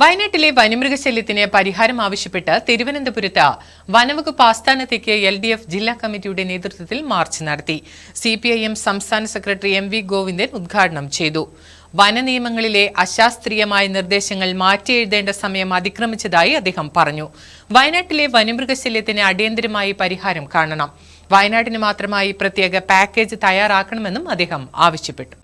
വയനാട്ടിലെ വന്യമൃഗശല്യത്തിന് പരിഹാരം ആവശ്യപ്പെട്ട് തിരുവനന്തപുരത്ത് വനവകുപ്പ് ആസ്ഥാനത്തേക്ക് എൽ ഡി എഫ് ജില്ലാ കമ്മിറ്റിയുടെ നേതൃത്വത്തിൽ മാർച്ച് നടത്തി. സി പി ഐ എം സംസ്ഥാന സെക്രട്ടറി എം വി ഗോവിന്ദൻ ഉദ്ഘാടനം ചെയ്തു. വന നിയമങ്ങളിലെ അശാസ്ത്രീയമായ നിർദ്ദേശങ്ങൾ മാറ്റിയെഴുതേണ്ട സമയം അതിക്രമിച്ചതായി അദ്ദേഹം പറഞ്ഞു. വയനാട്ടിലെ വന്യമൃഗശല്യത്തിന് അടിയന്തരമായി പരിഹാരം കാണണം. വയനാടിന് മാത്രമായി പ്രത്യേക പാക്കേജ് തയ്യാറാക്കണമെന്നും അദ്ദേഹം ആവശ്യപ്പെട്ടു.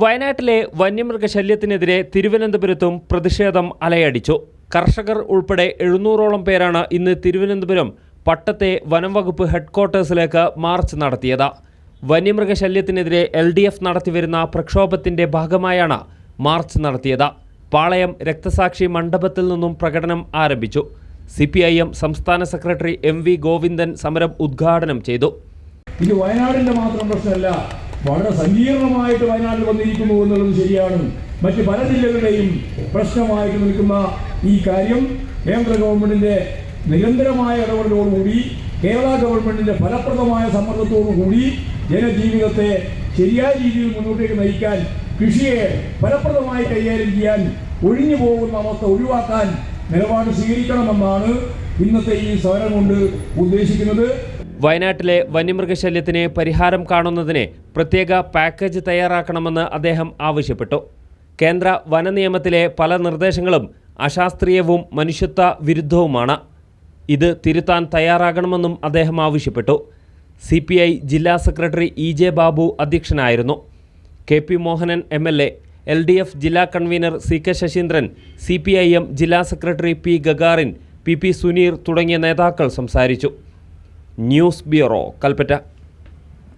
വയനാട്ടിലെ വന്യമൃഗശല്യത്തിനെതിരെ തിരുവനന്തപുരത്തും പ്രതിഷേധം അലയടിച്ചു. കർഷകർ ഉൾപ്പെടെ എഴുന്നൂറോളം പേരാണ് ഇന്ന് തിരുവനന്തപുരം പട്ടത്തെ വനം വകുപ്പ് ഹെഡ്ക്വാർട്ടേഴ്സിലേക്ക് മാർച്ച് നടത്തിയത്. വന്യമൃഗശല്യത്തിനെതിരെ എൽ ഡി എഫ് നടത്തിവരുന്ന പ്രക്ഷോഭത്തിന്റെ ഭാഗമായാണ് മാർച്ച് നടത്തിയത്. പാളയം രക്തസാക്ഷി മണ്ഡപത്തിൽ നിന്നും പ്രകടനം ആരംഭിച്ചു. സി പി ഐ എം സംസ്ഥാന സെക്രട്ടറി എം വി ഗോവിന്ദൻ സമരം ഉദ്ഘാടനം ചെയ്തു. ഇത് വയനാടിന്റെ മാത്രം പ്രശ്നമല്ല വളരെ സങ്കീർണമായിട്ട് വയനാട്ടിൽ വന്നിരിക്കുന്നു എന്നുള്ളത് ശരിയാണ്. മറ്റ് പല ജില്ലകളുടെയും പ്രശ്നമായിട്ട് നിൽക്കുന്ന ഈ കാര്യം കേന്ദ്ര ഗവൺമെന്റിന്റെ നിരന്തരമായ ഇടപെടലോടുകൂടി കേരള ഗവൺമെന്റിന്റെ ഫലപ്രദമായ സമ്മർദ്ദത്തോടുകൂടി ജനജീവിതത്തെ ശരിയായ രീതിയിൽ മുന്നോട്ടേക്ക് നയിക്കാൻ കൃഷിയെ ഫലപ്രദമായി കൈകാര്യം ചെയ്യാൻ ഒഴിഞ്ഞു പോകുന്ന അവസ്ഥ ഒഴിവാക്കാൻ നിലപാട് സ്വീകരിക്കണമെന്നാണ് ഇന്നത്തെ ഈ സമരം കൊണ്ട് ഉദ്ദേശിക്കുന്നത്. വയനാട്ടിലെ വന്യമൃഗശല്യത്തിന് പരിഹാരം കാണുന്നതിന് പ്രത്യേക പാക്കേജ് തയ്യാറാക്കണമെന്ന് അദ്ദേഹം ആവശ്യപ്പെട്ടു. കേന്ദ്ര വനനിയമത്തിലെ പല നിർദ്ദേശങ്ങളും അശാസ്ത്രീയവും മനുഷ്യത്വ വിരുദ്ധവുമാണ്. ഇത് തിരുത്താൻ തയ്യാറാകണമെന്നും അദ്ദേഹം ആവശ്യപ്പെട്ടു. സി പി ഐ ജില്ലാ സെക്രട്ടറി ഇ ജെ ബാബു അധ്യക്ഷനായിരുന്നു. K P Mohanan M L A L D F ജില്ലാ convener C K Saseendran C P I M ജില്ലാ secretary P Gagarin P P Suneer തുടങ്ങിയ നേതാക്കൾ സംസാരിച്ചു. News bureau Kalpetta.